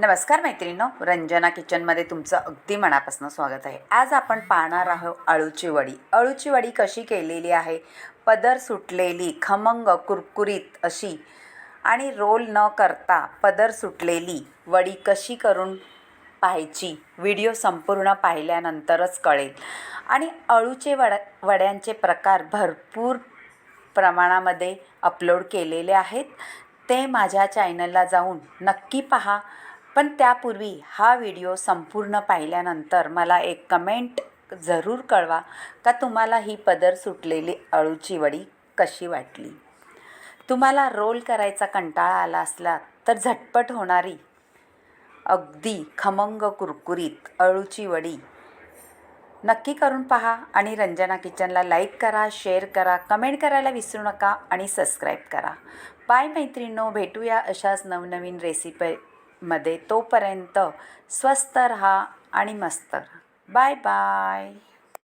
नमस्कार मैत्रिणींनो रंजना किचनमध्ये तुमचं अगदी मनापासून स्वागत आहे. आज आपण पाहणार आहोत अळूची वडी. अळूची वडी कशी केलेली आहे? पदर सुटलेली खमंग कुरकुरीत अशी. आणि रोल न करता पदर सुटलेली वडी कशी करून पाहायची? व्हिडिओ संपूर्ण पाहिल्यानंतरच कळेल. आणि अळूचे वड वड्यांचे प्रकार भरपूर प्रमाणामध्ये अपलोड केलेले आहेत. ते माझ्या चॅनलला जाऊन नक्की पहा. पण त्यापूर्वी हा व्हिडिओ संपूर्ण पाहिल्यानंतर मला एक कमेंट जरूर कळवा का तुम्हाला ही पदर सुटलेली अळूची वडी कशी वाटली? तुम्हाला रोल करायचा कंटाळा आला असला तर झटपट होणारी अगदी खमंग कुरकुरीत अळूची वडी नक्की करून पहा आणि रंजना किचनला लाईक करा शेअर करा कमेंट करायला विसरू नका आणि सबस्क्राईब करा. बाय मैत्रिणींनो भेटूया अशाच नवनवीन रेसिपी मध्ये तोपर्यंत स्वस्त रहा आणि मस्त बाय बाय.